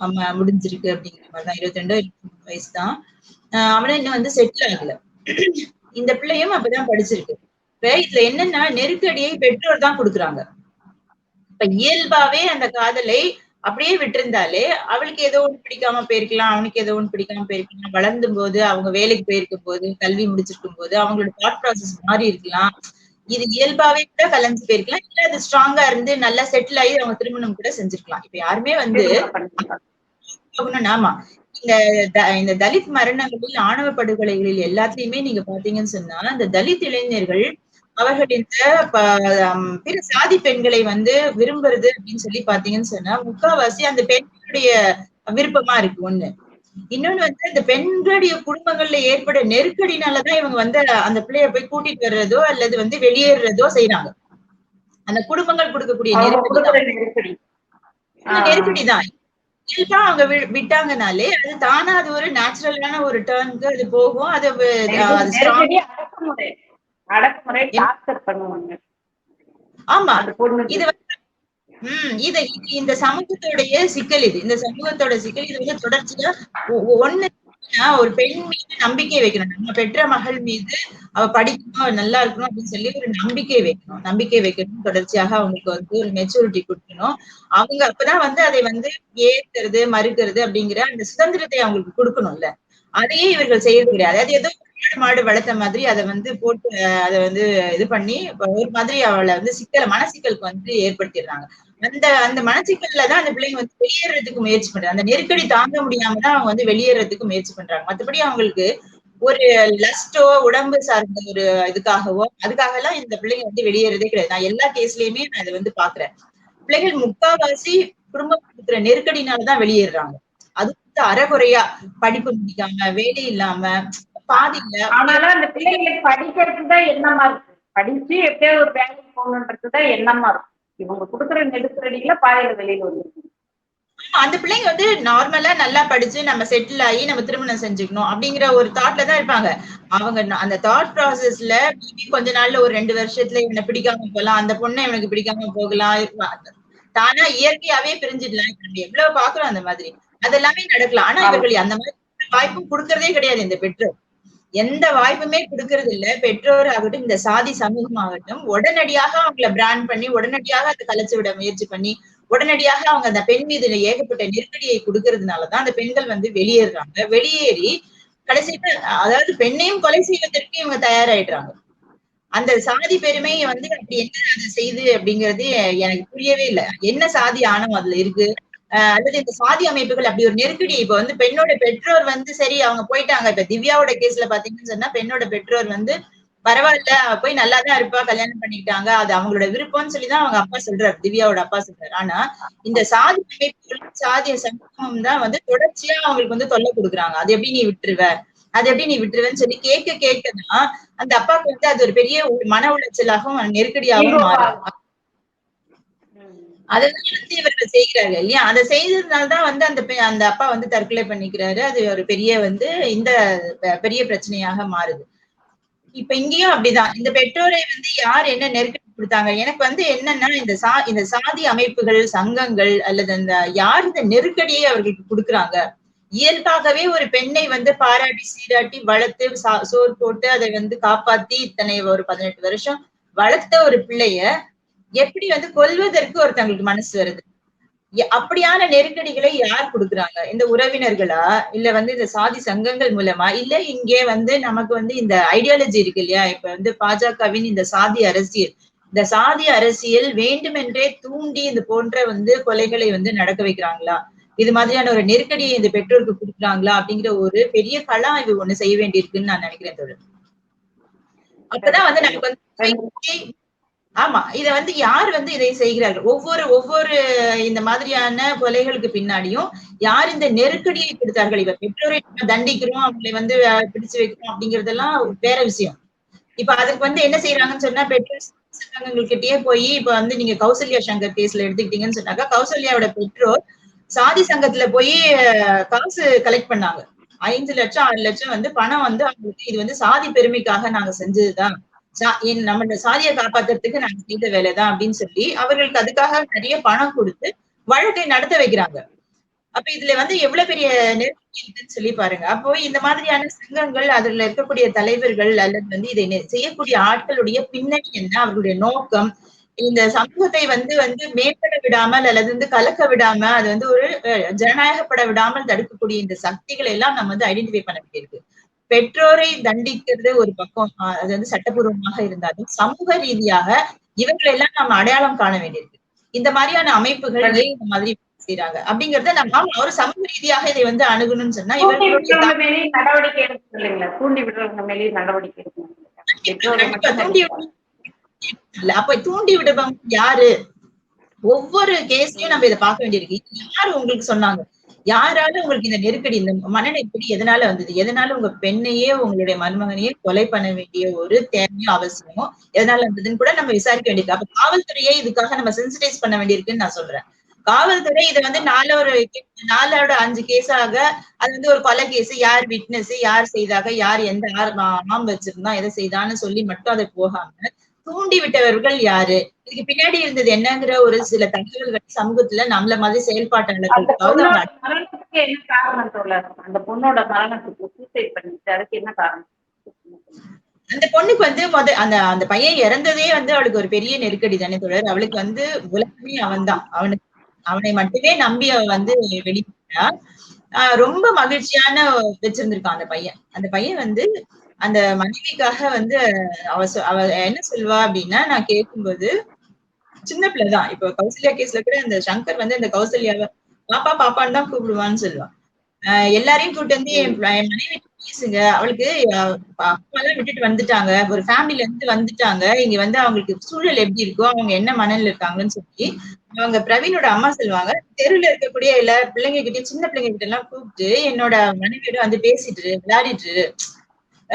A: ஆமா முடிஞ்சிருக்கு அப்படிங்கிற மாதிரி தான் இருபத்தி ரெண்டோ இருபத்தி மூணு வயசு தான் ஆஹ் அவனும் இன்னும் வந்து செட்டில் ஆகல. இந்த பிள்ளையும் அப்பதான் படிச்சிருக்கு. இப்ப இதுல என்னன்னா நெருக்கடியை பெற்றோர் தான் கொடுக்குறாங்க. இப்ப இயல்பாவே அந்த காதலை அப்படியே விட்டிருந்தாலே அவளுக்கு ஏதோ ஒண்ணு பிடிக்காம போயிருக்கலாம் அவனுக்கு ஏதோ ஒண்ணு பிடிக்காம போயிருக்கலாம். வளர்ந்தும் போது அவங்க வேலைக்கு போயிருக்கும் போது கல்வி முடிச்சிருக்கும் போது அவங்களோட தாட் ப்ராசஸ் மாறி இருக்கலாம். இது இயல்பாவே கூட கலந்து போயிருக்கலாம். இல்ல அது ஸ்ட்ராங்கா இருந்து நல்லா செட்டில் ஆகி அவங்க திருமணம் கூட செஞ்சிருக்கலாம். இப்ப யாருமே வந்து ஆமா. இந்த இந்த தலித் மரணங்களில் ஆணவ படுகொலைகளில் எல்லாத்துலயுமே நீங்க பாத்தீங்கன்னு சொன்னா இந்த தலித் இளைஞர்கள் அவர்கள் இந்த பிற சாதி பெண்களை வந்து விரும்புறது அப்படின்னு சொல்லி பாத்தீங்கன்னு சொன்னா முக்காவாசி அந்த பெண்களுடைய விருப்பமா இருக்கு ஒண்ணு. இன்னொன்னு வந்து இந்த பெண்களுடைய குடும்பங்கள்ல ஏற்பட நெருக்கடினாலதான் இவங்க வந்து அந்த பிள்ளைய போய் கூட்டிட்டு வர்றதோ அல்லது வந்து வெளியேறதோ செய்யறாங்க அந்த குடும்பங்கள் கொடுக்கக்கூடிய நெருக்கடி தான்.
B: நெருக்கடி.
A: நெருக்கடிதான் இயல்பா அவங்க விட்டாங்கனாலே அது தானா அது ஒரு நேச்சுரலான ஒரு டேர்னுக்கு அது போகும். அது
B: அடக்குமுறை டார்ச்சர் பண்ணுவாங்க.
A: ஆமா. இது வந்து உம் இது இது இந்த சமூகத்தோடைய சிக்கல் இது. இந்த சமூகத்தோட சிக்கல் இது வந்து தொடர்ச்சியா ஒண்ணு ஒரு பெண் மீது நம்பிக்கை வைக்கணும். நம்ம பெற்ற மகள் மீது அவ படிக்கணும் நல்லா இருக்கணும் அப்படின்னு சொல்லி ஒரு நம்பிக்கை வைக்கணும். நம்பிக்கை வைக்கணும். தொடர்ச்சியாக அவங்களுக்கு வந்து ஒரு மெச்சூரிட்டி கொடுக்கணும். அவங்க அப்பதான் வந்து அதை வந்து ஏற்கிறது மறுக்கிறது அப்படிங்கிற அந்த சுதந்திரத்தை அவங்களுக்கு கொடுக்கணும்ல. அதையே இவர்கள் செய்யறது கிடையாது அது ஏதோ ஆடு மாடு வளர்த்த மாதிரி அதை வந்து போட்டு அதை வந்து இது பண்ணி ஒரு மாதிரி அவளை வந்து சிக்கல மனசிக்கலுக்கு வந்து ஏற்படுத்திடுறாங்க. அந்த அந்த மனசிக்கல்ல தான் அந்த பிள்ளைங்க வந்து வெளியேறதுக்கு முயற்சி பண்றாங்க. அந்த நெருக்கடி தாங்க முடியாம தான் அவங்க வந்து வெளியேறதுக்கு முயற்சி பண்றாங்க. மத்தபடி அவங்களுக்கு ஒரு லஸ்டோ உடம்பு சார்ந்த ஒரு இதுக்காகவோ அதுக்காக எல்லாம் இந்த பிள்ளைங்க வந்து வெளியேறதே கிடையாது. நான் எல்லா கேஸ்லயுமே நான் இதை வந்து பாக்குறேன். பிள்ளைகள் முக்காவாசி குடும்பம் இருக்கிற நெருக்கடினாலதான் வெளியேறுறாங்க அது அறகுறையா படிப்பு முடிக்காம வேலை இல்லாம பாதியில
B: ஆனாலும் அந்த பிள்ளைங்களுக்கு படிக்கிறது தான் எண்ணமா இருக்கு. படிச்சு எப்படியாவது ஒரு வேலைக்கு போகணுன்றது தான் எண்ணமா இருக்கும் இவங்க கொடுக்குற நெருக்கடியில பாதையில வெளியில வந்துருக்கு
A: அந்த பிள்ளைங்க வந்து நார்மலா நல்லா படிச்சு நம்ம செட்டில் ஆகி நம்ம திருமணம் செஞ்சுக்கணும் அப்படிங்கிற ஒரு தாட்ல தான் இருப்பாங்க. அவங்க அந்த தாட் ப்ராசஸ்ல கொஞ்ச நாள்ல ஒரு ரெண்டு வருஷத்துல இவனை பிடிக்காம போகலாம் அந்த பொண்ணை இவனுக்கு பிடிக்காம போகலாம். தானா இயற்கையாவே பிரிஞ்சிடலாம். எவ்வளவு பாக்குறோம் அந்த மாதிரி. அதெல்லாமே நடக்கலாம். ஆனா இவர்கள் அந்த மாதிரி வாய்ப்பும் கொடுக்கறதே கிடையாது இந்த பெற்றோர். எந்த வாய்ப்புமே கொடுக்கறது இல்ல பெற்றோர் ஆகட்டும் இந்த சாதி சமூகம் ஆகட்டும் உடனடியாக அவங்கள பிராண்ட் பண்ணி உடனடியாக அதை கலைச்சு விட முயற்சி பண்ணி உடனடியாக அவங்க அந்த பெண் மீது ஏகப்பட்ட நெருக்கடியை கொடுக்கறதுனாலதான் அந்த பெண்கள் வந்து வெளியேறுறாங்க. வெளியேறி கடைசியில அதாவது பெண்ணையும் கொலை செய்வதற்கு இவங்க தயாராயிடுறாங்க. அந்த சாதி பெருமையை வந்து அப்படி என்ன அது செய்யுது அப்படிங்கிறது எனக்கு புரியவே இல்லை. என்ன சாதி ஆணவம் அதுல இருக்கு? அல்லது இந்த சாதி அமைப்புகள் அப்படி ஒரு நெருக்கடி. இப்ப வந்து பெண்ணோட பெற்றோர் வந்து சரி அவங்க போயிட்டாங்க. இப்ப திவ்யாவோட கேஸ்ல பாத்தீங்கன்னு சொன்னா பெண்ணோட பெற்றோர் வந்து பரவாயில்ல போய் நல்லாதான் இருப்பா கல்யாணம் பண்ணிக்கிட்டாங்க. அது அவங்களோட விருப்பம்னு சொல்லிதான் அவங்க அப்பா சொல்றாரு. திவ்யாவோட அப்பா சொல்றாரு. ஆனா இந்த சாதி அமைப்புகள் சாதிய சமூகம் தான் வந்து தொடர்ச்சியா அவங்களுக்கு வந்து தொல்லை கொடுக்குறாங்க. அது எப்படி நீ விட்டுருவ? அது எப்படி நீ விட்டுருவேன்னு சொல்லி கேட்க கேட்கதான் அந்த அப்பாவுக்கு வந்து அது ஒரு பெரிய மன உளைச்சலாகவும் நெருக்கடியாகவும் மாறும். அதெல்லாம் வந்து இவர்கள் செய்கிறார்கள் இல்லையா? அதை செய்ததுனாலதான் வந்து அந்த அந்த அப்பா வந்து தற்கொலை பண்ணிக்கிறாரு. அது ஒரு பெரிய வந்து இந்த பெரிய பிரச்சனையாக மாறுது. இப்ப இங்கேயும் அப்படிதான். இந்த பெற்றோரை வந்து யார் என்ன நெருக்கடி கொடுத்தாங்க? எனக்கு வந்து என்னன்னா இந்த சா இந்த சாதி அமைப்புகள் சங்கங்கள் அல்லது அந்த யார் இந்த நெருக்கடியை அவர்களுக்கு கொடுக்குறாங்க? இயல்பாகவே ஒரு பெண்ணை வந்து பாராட்டி சீராட்டி வளர்த்து சா- போட்டு அதை வந்து காப்பாத்தி இத்தனை ஒரு பதினெட்டு வருஷம் வளர்த்த ஒரு பிள்ளைய எப்படி வந்து கொல்வதற்கு ஒருத்தங்களுக்கு மனசு வருது? அப்படியான நெருக்கடிகளை யார் கொடுக்குறாங்க? இந்த உறவினர்களா? இல்ல வந்து இந்த சாதி சங்கங்கள் மூலமா? இல்ல இங்கே வந்து நமக்கு வந்து இந்த ஐடியாலஜி இருக்கு இல்லையா? இப்ப வந்து பாஜகவின் இந்த சாதி அரசியல். இந்த சாதி அரசியல் வேண்டுமென்றே தூண்டி இந்த போன்ற வந்து கொலைகளை வந்து நடக்க வைக்கிறாங்களா? இது மாதிரியான ஒரு நெருக்கடியை இந்த பெற்றோருக்கு கொடுக்குறாங்களா? அப்படிங்கிற ஒரு பெரிய கள ஆய்வு ஒண்ணு செய்ய வேண்டியிருக்குன்னு நான் நினைக்கிறேன் தோழர். அப்பதான் வந்து நமக்கு வந்து ஆமா இத வந்து யார் வந்து இதை செய்கிறார்கள்? ஒவ்வொரு ஒவ்வொரு இந்த மாதிரியான கொலைகளுக்கு பின்னாடியும் யார் இந்த நெருக்கடியை கொடுத்தார்கள்? இவ பெற்றோரை தண்டிக்கிறோம் அவங்களை வந்து பிடிச்சு வைக்கிறோம் அப்படிங்கறதெல்லாம் வேற விஷயம். இப்ப அதுக்கு வந்து என்ன செய்யறாங்கன்னு சொன்னா பெற்றோர் சங்கங்கள்கிட்டயே போய் இப்ப வந்து நீங்க கௌசல்யா சங்கர் கேஸ்ல எடுத்துக்கிட்டீங்கன்னு சொன்னாக்கா கௌசல்யாவோட பெற்றோர் சாதி சங்கத்துல போய் காசு கலெக்ட் பண்ணாங்க. ஐந்து லட்சம் ஆறு லட்சம் வந்து பணம் வந்து அவங்களுக்கு இது வந்து சாதி பெருமைக்காக நாங்க செஞ்சதுதான். சா- என் சாதியை காப்பாத்துறதுக்கு நாங்க செய்த வேலைதான் அப்படின்னு சொல்லி அவர்களுக்கு அதுக்காக நிறைய பணம் கொடுத்து வழக்கை நடத்த வைக்கிறாங்க. அப்ப இதுல வந்து எவ்வளவு பெரிய நெருக்கடி இருக்குன்னு சொல்லி பாருங்க. அப்போ இந்த மாதிரியான சங்கங்கள் அதுல இருக்கக்கூடிய தலைவர்கள் அல்லது வந்து இதை செய்யக்கூடிய ஆட்களுடைய பின்னணி என்ன? அவர்களுடைய நோக்கம்? இந்த சமூகத்தை வந்து வந்து மேம்பட விடாமல் அல்லது வந்து கலக்க விடாம அது வந்து ஒரு அஹ், ஜனநாயகப்பட விடாமல் தடுக்கக்கூடிய இந்த சக்திகளை எல்லாம் நம்ம வந்து ஐடென்டிஃபை பண்ண வேண்டியிருக்கு. பெற்றோரை தண்டிக்கிறது ஒரு பக்கம். அது வந்து சட்டபூர்வமாக இருந்தாலும் சமூக ரீதியாக இவங்களை எல்லாம் நம்ம அடையாளம் காண வேண்டியிருக்கு. இந்த மாதிரியான அமைப்புகள் இந்த மாதிரி செய்யறாங்க அப்படிங்கறத நம்ம ஒரு சமூக ரீதியாக இதை வந்து அணுகணும்னு சொன்னா
B: நடவடிக்கை தூண்டி விடுறவங்க மேலேயும் நடவடிக்கை
A: தூண்டி. இல்ல. அப்ப தூண்டி விடுபவங்க யாரு? ஒவ்வொரு கேஸ்லயும் நம்ம இதை பார்க்க வேண்டியிருக்கு. யாரு உங்களுக்கு சொன்னாங்க? யாரால உங்களுக்கு இந்த நெருக்கடி இந்த மனநெருக்கடி எதனால வந்தது? எதனால உங்க பெண்ணையே உங்களுடைய மருமகனையே கொலை பண்ண வேண்டிய ஒரு தேவையோ அவசியமோ எதனால வந்ததுன்னு கூட நம்ம விசாரிக்க வேண்டியிருக்கு. அப்ப காவல்துறையை இதுக்காக நம்ம சென்சிடைஸ் பண்ண வேண்டியிருக்குன்னு நான் சொல்றேன். காவல்துறை இதை வந்து நாலோட நாலோட அஞ்சு கேஸாக அது வந்து ஒரு கொலை கேஸ் யார் விட்னஸ் யார் செய்தாக யார் எந்த ஆர்- ஆம் வச்சிருந்தா எதை செய்தான்னு சொல்லி மட்டும் அதை போகாம தூண்டி விட்டவர்கள் யாரு? இதுக்கு பின்னாடி இருந்தது என்னங்கிற ஒரு சில தகவல்கள் சமூகத்துல நம்மள மாதிரி
B: என்ன காரணம் தோழர்? அந்த பொண்ணோட மரணத்துக்கு சூசைட் பண்ணிட்டு அதுக்கு என்ன காரணம்?
A: அந்த பொண்ணுக்கு வந்து முத அந்த அந்த பையன் இறந்ததே வந்து அவளுக்கு ஒரு பெரிய நெருக்கடி தானே தொடர் அவளுக்கு வந்து உலகமே அவன்தான். அவனுக்கு அவனை மட்டுமே நம்பி அவ வந்து வெளியிட்டா ஆஹ் ரொம்ப மகிழ்ச்சியான வச்சிருந்திருக்கான் அந்த பையன். அந்த பையன் வந்து அந்த மனைவிக்காக வந்து அவ சொ- அவ என்ன சொல்வா அப்படின்னா நான் கேட்கும்போது சின்ன பிள்ளை தான். இப்போ கௌசல்யா கேஸ்ல கூட அந்த சங்கர் வந்து இந்த கௌசல்யாவை பாப்பா பாப்பான்னு தான் கூப்பிடுவான்னு சொல்லுவான் எல்லாரையும் கூப்பிட்டு வந்து என் என் மனைவி பேசுங்க. அவளுக்கு அப்பா எல்லாம் விட்டுட்டு வந்துட்டாங்க. ஒரு ஃபேமிலில இருந்து வந்துட்டாங்க. இங்க வந்து அவங்களுக்கு சூழல் எப்படி இருக்கோ அவங்க என்ன மனநில இருக்காங்கன்னு சொல்லி அவங்க பிரவீனோட அம்மா சொல்லுவாங்க. தெருவில் இருக்கக்கூடிய எல்லா பிள்ளைங்க கிட்டயும் சின்ன பிள்ளைங்க கிட்ட எல்லாம் கூப்பிட்டு என்னோட மனைவியோட வந்து பேசிட்டு விளையாடிட்டு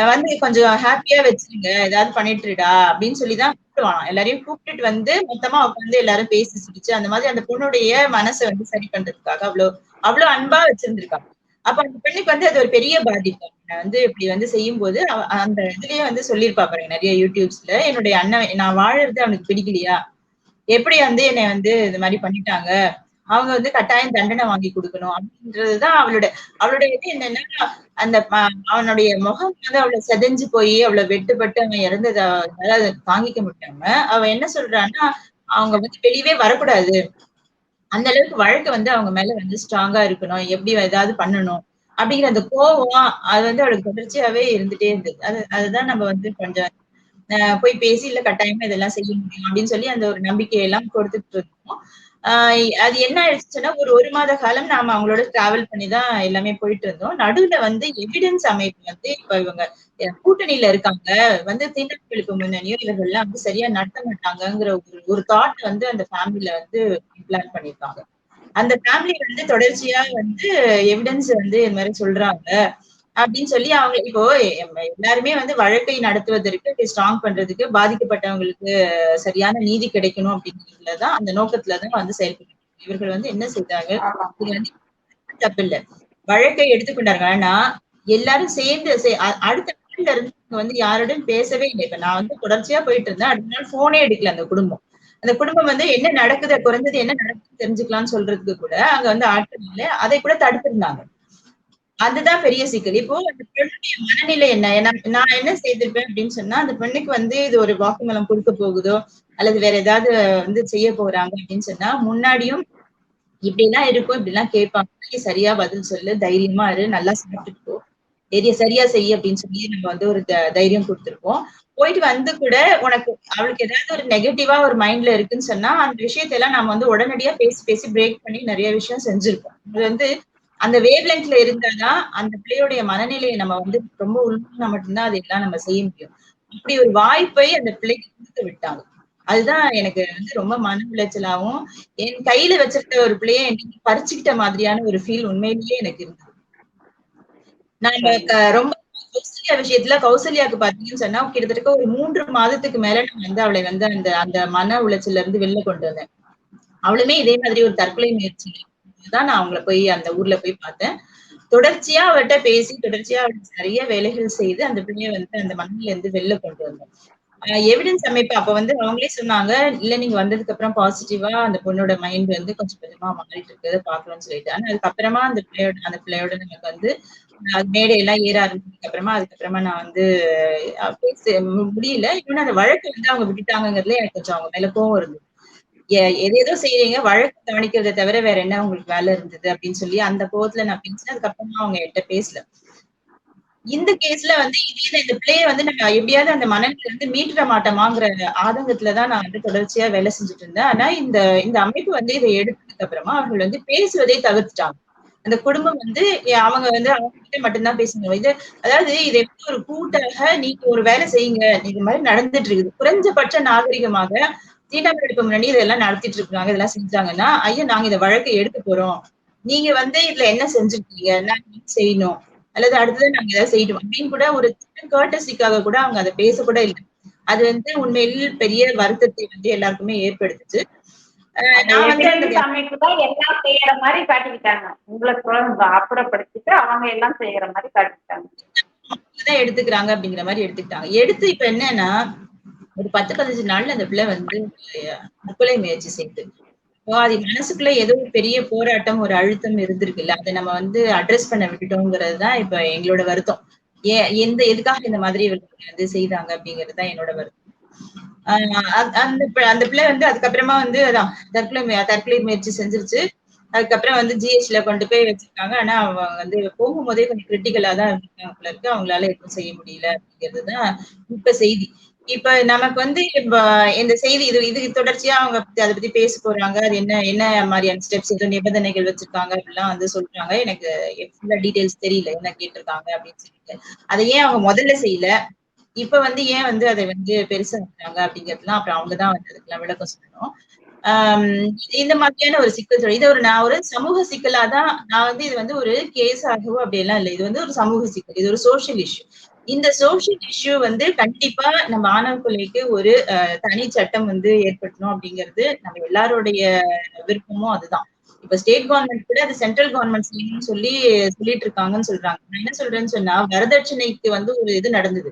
A: வந்து கொஞ்சம் ஹாப்பியா வச்சிருங்க. ஏதாவது பண்ணிட்டுடா அப்படின்னு சொல்லிதான் கூப்பிடுவான் எல்லாரையும் கூப்பிட்டுட்டு வந்து மொத்தமா உட்காந்து எல்லாரும் பேசி சிரிச்சு அந்த மாதிரி அந்த பொண்ணுடைய மனசை வந்து சரி பண்றதுக்காக அவ்வளவு அவ்வளவு அன்பா வச்சிருந்திருக்காங்க. அப்ப அந்த பெண்ணுக்கு வந்து அது ஒரு பெரிய பாதிப்பு. நான் வந்து இப்படி வந்து செய்யும் போது அந்த இதுலயே வந்து சொல்லியிருப்பா பாருங்க நிறைய யூடியூப்ஸ்ல என்னுடைய அண்ணன் நான் வாழறது அவனுக்கு பிடிக்கலையா? எப்படி வந்து என்னை வந்து இது மாதிரி பண்ணிட்டாங்க? அவங்க வந்து கட்டாயம் தண்டனை வாங்கி கொடுக்கணும் அப்படின்றதுதான் அவளோட அவளுடைய இது என்னன்னா அந்த அவனுடைய முகம் வந்து அவளை செதஞ்சு போய் அவளை வெட்டுப்பட்டு அவன் இறந்ததை அவளால தாங்கிக்க முடியாம அவ என்ன சொல்றான்னா அவங்க வந்து வெளியவே வரக்கூடாது. அந்த அளவுக்கு வழக்கு வந்து அவங்க மேல வந்து ஸ்ட்ராங்கா இருக்கணும். எப்படி ஏதாவது பண்ணணும். அப்படிங்கிற அந்த கோவம் அது வந்து அவளுக்கு தொடர்ச்சியாவே இருந்துட்டே இருந்தது. அது அதுதான் நம்ம வந்து கொஞ்சம் போய் பேசி இல்ல கட்டாயமா இதெல்லாம் செய்ய முடியும் அப்படின்னு சொல்லி அந்த ஒரு நம்பிக்கையெல்லாம் கொடுத்துட்டு இருக்கோம் அது என்ன ஆயிடுச்சுன்னா ஒரு ஒரு மாத காலம் நாம அவங்களோட டிராவல் பண்ணி தான் எல்லாமே போயிட்டு இருந்தோம். நடுவுல வந்து எவிடன்ஸ் அமைப்பு வந்து இப்ப இவங்க கூட்டணியில இருக்காங்க. வந்து தீண்டர்களுக்கு முன்னணியும் இவர்கள்லாம் வந்து சரியா நடத்த மாட்டாங்கிற ஒரு ஒரு தாட் வந்து அந்த ஃபேமிலியில வந்து இம்ப்ளான் பண்ணிருக்காங்க. அந்த ஃபேமிலி வந்து தொடர்ச்சியா வந்து எவிடன்ஸ் வந்து இது மாதிரி சொல்றாங்க. அப்படின்னு சொல்லி அவங்க இப்போ எல்லாருமே வந்து வழக்கை நடத்துவதற்கு ஸ்ட்ராங் பண்றதுக்கு பாதிக்கப்பட்டவங்களுக்கு சரியான நீதி கிடைக்கணும் அப்படிங்கிறதுலதான் அந்த நோக்கத்துலதான் வந்து செயல்பட்டு இவர்கள் வந்து என்ன செய்தாங்க? இது வந்து தப்பு இல்ல வழக்கை எடுத்துக்கொண்டார்கள். ஆனா எல்லாரும் சேர்ந்து அடுத்த நாள்ல இருந்து வந்து யாருடன் பேசவே இல்லை. இப்ப நான் வந்து தொடர்ச்சியா போயிட்டு இருந்தேன். அடுத்த நாள் போனே எடுக்கல அந்த குடும்பம். அந்த குடும்பம் வந்து என்ன நடக்குது குறைஞ்சது என்ன நடக்குது தெரிஞ்சுக்கலாம்னு சொல்றதுக்கு கூட அங்க வந்து ஆட்கள் அதை கூட தடுத்திருந்தாங்க. அதுதான் பெரிய சிக்கல் இப்போ அந்த பெண்ணுடைய மனநிலை என்ன? நான் நான் என்ன செய்திருப்பேன் அப்படின்னு சொன்னா அந்த பெண்ணுக்கு வந்து இது ஒரு வாக்குமூலம் கொடுக்க போகுதோ அல்லது வேற ஏதாவது வந்து செய்ய போறாங்க அப்படின்னு சொன்னா முன்னாடியும் இப்படிலாம் இருக்கும் இப்படிலாம் கேட்பாங்க. நீ சரியா பதில் சொல்லு தைரியமா இரு நல்லா சாப்பிட்டுட்டு போ. சரியா செய் அப்படின்னு சொல்லி நம்ம வந்து ஒரு த- தைரியம் கொடுத்திருப்போம். போயிட்டு வந்து கூட உனக்கு அவளுக்கு ஏதாவது ஒரு நெகட்டிவா ஒரு மைண்ட்ல இருக்குன்னு சொன்னா அந்த விஷயத்தெல்லாம் நம்ம வந்து உடனடியா பேசி பேசி பிரேக் பண்ணி நிறைய விஷயம் செஞ்சிருக்கோம் அது வந்து அந்த வேவ் லென்த்ல இருந்தாதான் அந்த பிள்ளையோடைய மனநிலையை நம்ம வந்து ரொம்ப உள்வாங்கினா மட்டும்தான் அதெல்லாம் நம்ம செய்ய முடியும். அப்படி ஒரு வாய்ப்பை அந்த பிள்ளைக்கு கொடுத்து விட்டாங்க. அதுதான் எனக்கு வந்து ரொம்ப மன உளைச்சலாவும் என் கையில வச்சிருக்க ஒரு பிள்ளைய பறிச்சுக்கிட்ட மாதிரியான ஒரு ஃபீல் உண்மையிலேயே எனக்கு இருந்தது. நாம க- ரொம்ப கௌசல்யா விஷயத்துல கௌசல்யாக்கு பாத்தீங்கன்னு சொன்னா கிட்டத்தட்ட ஒரு மூன்று மாதத்துக்கு மேல நான் வந்து அவளை வந்து அந்த அந்த மன உளைச்சல்ல இருந்து வெளில கொண்டு வந்தேன். அவளுமே இதே மாதிரி ஒரு தற்கொலை முயற்சி தான் நான் அவங்கள போய் அந்த ஊர்ல போய் பார்த்தேன். தொடர்ச்சியா அவர்கிட்ட பேசி தொடர்ச்சியா அவளுக்கு நிறைய வேலைகள் செய்து அந்த பிள்ளைய வந்து அந்த மண்ணில இருந்து வெளில கொண்டு வந்தோம் எவிடன்ஸ் அமைப்பு அப்ப வந்து அவங்களே சொன்னாங்க இல்ல நீங்க வந்ததுக்கு அப்புறம் பாசிட்டிவா அந்த பொண்ணோட மைண்ட் வந்து கொஞ்சம் கொஞ்சமா மாறிட்டு இருக்கிறத பாக்கணும்னு சொல்லிட்டு. ஆனா அதுக்கப்புறமா அந்த பிள்ளையோட அந்த பிள்ளையோட நமக்கு வந்து மேடையெல்லாம் ஏற ஆரம்பிச்சதுக்கு அப்புறமா அதுக்கப்புறமா நான் வந்து பேச முடியல. இன்னொன்னு அந்த வழக்கு வந்து அவங்க விட்டுட்டாங்கிறதுல எனக்கு கொஞ்சம் அவங்க மேல கோவம் இருந்தது. எதேதோ செய்யறீங்க வழக்கு கவனிக்கிறதை தவிர வேற என்ன உங்களுக்கு வேலை இருந்தது அப்படின்னு சொல்லி அந்த கோவத்துல நான் பேசினேன். அதுக்கப்புறமா அவங்க என்கிட்ட பேசல. இந்த கேஸ்ல வந்து இதே இந்த பிள்ளைய வந்து நம்ம எப்படியாவது அந்த மனநில வந்து மீட்டுற மாட்டோமாங்கிற ஆதங்கத்துலதான் நான் வந்து தொடர்ச்சியா வேலை செஞ்சுட்டு இருந்தேன். ஆனா இந்த இந்த அமைப்பு வந்து இதை எடுத்ததுக்கு அப்புறமா அவர்கள் வந்து பேசுவதை தவிர்த்துட்டாங்க. அந்த குடும்பம் வந்து அவங்க வந்து அவங்க கிட்ட மட்டும்தான் பேசுங்க இது அதாவது இதை வந்து ஒரு கூட்டாக நீங்க ஒரு வேலை செய்யுங்க. இது மாதிரி நடந்துட்டு இருக்குது. குறைஞ்சபட்ச நாகரிகமாக தீண்டாமை முன்னாடி இதெல்லாம் நடத்திட்டு இருக்காங்க இதெல்லாம் செஞ்சாங்கன்னா ஐயா நாங்க இந்த வழக்கை எடுக்க போறோம். நீங்க வந்து இதுல என்ன செஞ்சிருக்கீங்க? நாங்க என்ன செய்யணும்? அல்லது அடுத்தது நாங்க ஏதாவது செய்யணும்? அப்படின்னு கூட ஒரு கேர்டசிக்காக கூட அவங்க அதை பேச கூட இல்லை. அது வந்து உண்மையில் பெரிய வருத்தத்தை வந்து எல்லாருக்குமே ஏற்படுத்துச்சு.
B: எல்லாம் செய்யற மாதிரி காட்டிக்கிட்டாங்க. உங்களை சொல்ல அப்புறப்படுத்திட்டு அவங்க எல்லாம் செய்யற மாதிரி காட்டிக்கிட்டாங்க.
A: எடுத்துக்கிறாங்க அப்படிங்கிற மாதிரி எடுத்துக்கிட்டாங்க. எடுத்து இப்ப என்னன்னா ஒரு பத்து பதினஞ்சு நாள்ல அந்த பிள்ளை வந்து தற்கொலை முயற்சி செய்து. அது மனசுக்குள்ள ஏதோ ஒரு பெரிய போராட்டம் ஒரு அழுத்தம் இருந்திருக்குல்ல. அதை நம்ம வந்து அட்ரஸ் பண்ண விட்டுட்டோங்கிறது தான் இப்ப எங்களோட வருத்தம். ஏ எந்த எதுக்காக இந்த மாதிரி வந்து செய்தாங்க அப்படிங்கிறது தான் என்னோட வருத்தம். ஆஹ் அ- அந்த பி- அந்த பிள்ளை வந்து அதுக்கப்புறமா வந்து அதான் தற்கொலை தற்கொலை முயற்சி செஞ்சிருச்சு. அதுக்கப்புறம் வந்து ஜிஹெச்ல கொண்டு போய் வச்சிருக்காங்க. ஆனா அவங்க வந்து போகும்போதே கொஞ்சம் கிரிட்டிக்கலா தான் இருக்காங்க இருக்கு. அவங்களால எதுவும் செய்ய முடியல அப்படிங்கிறது தான் இப்ப செய்தி. இப்ப நமக்கு வந்து இந்த செய்தி இது இது தொடர்ச்சியா அவங்க அதை பத்தி பேச போறாங்க. அது என்ன என்ன மாதிரியான ஸ்டெப்ஸ் எதுவும் நிபந்தனைகள் வச்சிருக்காங்க அப்படிலாம் வந்து சொல்றாங்க. எனக்கு ஃபுல்லா டீடைல்ஸ் தெரியல என்ன கேட்டிருக்காங்க அப்படின்னு சொல்லிட்டு. அதை ஏன் அவங்க முதல்ல செய்யல? இப்ப வந்து ஏன் வந்து அதை வந்து பெருசா இருக்கிறாங்க அப்படிங்கிறதுலாம் அப்புறம் அவங்கதான் வந்து அதுக்கெல்லாம் விளக்கம் சொல்லணும். ஆஹ் இந்த மாதிரியான ஒரு சிக்கல் சொல்லி இது ஒரு நான் ஒரு சமூக சிக்கலா தான் நான் வந்து இது வந்து ஒரு கேஸ் ஆகவோ அப்படி எல்லாம் இல்லை. இது வந்து ஒரு சமூக சிக்கல். இது ஒரு சோசியல் இஷ்யூ இந்த சோஷியல் இஷ்யூ வந்து கண்டிப்பா நம்ம ஆணவ கொலைக்கு ஒரு தனி சட்டம் வந்து ஏற்படுத்தணும் அப்படிங்கிறது நம்ம எல்லாருடைய விருப்பமும் அதுதான். இப்ப ஸ்டேட் கவர்மெண்ட் கூட அது சென்ட்ரல் கவர்மெண்ட் செய்யணும்னு சொல்லி சொல்லிட்டு இருக்காங்கன்னு சொல்றாங்க. நான் என்ன சொல்றேன்னு சொன்னா வரதட்சணைக்கு வந்து ஒரு இது நடந்தது.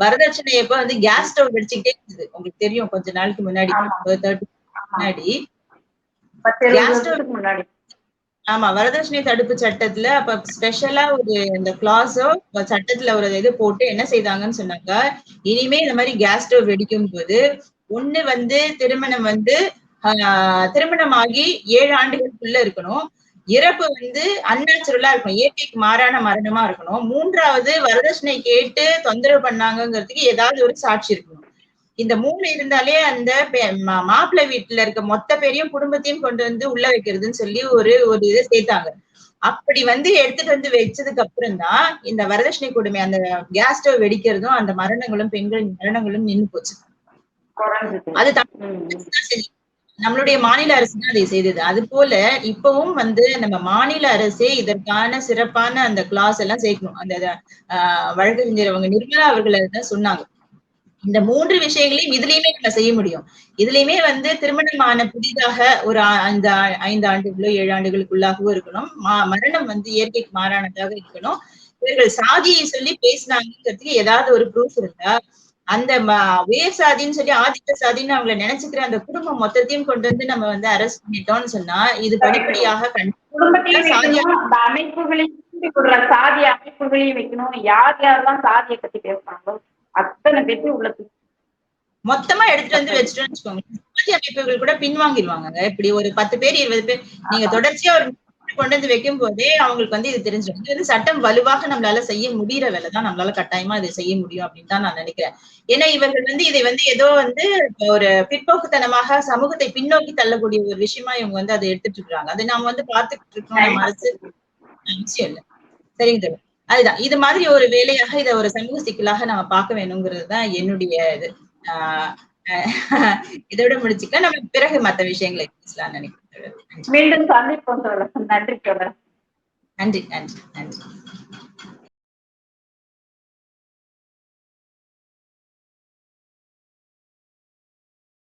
A: வரதட்சணை எப்ப வந்து கேஸ் ஸ்டவ் வெடிச்சுக்கிட்டே இருந்தது உங்களுக்கு தெரியும் கொஞ்ச நாளுக்கு முன்னாடி முன்னாடி. ஆமா வரதட்சணை தடுப்பு சட்டத்துல அப்ப ஸ்பெஷலா ஒரு இந்த கிளாஸோ சட்டத்துல ஒரு இது போட்டு என்ன செய்தாங்கன்னு சொன்னாங்க இனிமே இந்த மாதிரி கேஸ் ஸ்டவ் வெடிக்கும் போது ஒண்ணு வந்து திருமணம் வந்து ஆஹ், திருமணம் ஆகி ஏழு ஆண்டுகளுக்குள்ள இருக்கணும். இறப்பு வந்து அன்நேச்சுரலா இருக்கணும். இயற்கைக்கு மாறான மரணமா இருக்கணும். மூன்றாவது வரதட்சணை கேட்டு தொந்தரவு பண்ணாங்கிறதுக்கு ஏதாவது ஒரு சாட்சி இருக்கணும். இந்த மூணு இருந்தாலே அந்த மாப்பிள்ளை வீட்டுல இருக்க மொத்த பேரையும் குடும்பத்தையும் கொண்டு வந்து உள்ள வைக்கிறதுன்னு சொல்லி ஒரு ஒரு இதை சேர்த்தாங்க. அப்படி வந்து எடுத்துட்டு வந்து வச்சதுக்கு அப்புறம் தான் இந்த வரதட்சணை கொடுமை அந்த கேஸ் ஸ்டவ் வெடிக்கிறதும் அந்த மரணங்களும் பெண்களின் மரணங்களும் நின்னு போச்சு. அது. நம்மளுடைய மாநில அரசு தான் அதை செய்தது. அது போல இப்பவும் வந்து நம்ம மாநில அரசே இதற்கான சிறப்பான அந்த கிளாஸ் எல்லாம் சேர்க்கணும். அந்த வழக்கறிஞர் அவங்க நிர்மலா அவர்கள் தான் சொன்னாங்க. இந்த மூன்று விஷயங்களையும் இதுலயுமே நம்ம செய்ய முடியும். இதுலயுமே வந்து திருமணமான புதிதாக ஒரு ஐந்து ஐந்து ஆண்டுகளோ ஏழு ஆண்டுகளுக்குள்ளாகவோ இருக்கணும். மரணம் வந்து இயற்கைக்கு மாறானதாக இருக்கணும். இவர்கள் சாதியை சொல்லி பேசினாங்கிறதுக்கு ஏதாவது ஒரு ப்ரூஃப் இருந்தா அந்த உயர் சாதின்னு சொல்லி ஆதிக்க சாதின்னு அவங்கள நினைச்சுக்கிற அந்த குடும்பம் மொத்தத்தையும் கொண்டு வந்து நம்ம வந்து அரெஸ்ட் பண்ணிட்டோம்னு சொன்னா இது படிப்படியாக
B: அமைப்புகளையும் சாதிய அமைப்புகளையும் வைக்கணும். யார் யாரெல்லாம் சாதியை பத்தி பேசுறாங்களோ அத்தனை பேர்த்தையும் உள்ள
A: மொத்தமா எடுத்துட்டு வந்து வச்சுட்டோம்னு வச்சுக்கோங்க. அமைப்புகள் கூட பின்வாங்கிடுவாங்க. இப்படி ஒரு பத்து பேர் இருபது பேர் நீங்க தொடர்ச்சியா ஒரு கொண்டு வந்து வைக்கும் போதே அவங்களுக்கு வந்து இது தெரிஞ்சிடும். இது வந்து சட்டம் வலுவாக நம்மளால செய்ய முடியற வேலை தான். நம்மளால கட்டாயமா இதை செய்ய முடியும் அப்படின்னு தான் நான் நினைக்கிறேன். ஏன்னா இவர்கள் வந்து இதை வந்து ஏதோ வந்து ஒரு பிற்போக்குத்தனமாக சமூகத்தை பின்னோக்கி தள்ளக்கூடிய ஒரு விஷயமா இவங்க வந்து அதை எடுத்துட்டு இருக்காங்க. அதை நாம வந்து பார்த்துட்டு இருக்கோம். நம்ம அரசு அவசியம் இல்லை. சரிங்க அதுதான். இது மாதிரி ஒரு வேலையாக இதை ஒரு சமூக சிக்கலாக நம்ம பார்க்க வேணுங்கிறது தான் என்னுடைய இது. இதோட முடிச்சுக்க நம்ம பிறகு மத்த விஷயங்களை பேசலாம்னு நினைக்கிறேன்.
B: மீண்டும் சந்திப்போம் நன்றி
A: நன்றி நன்றி நன்றி.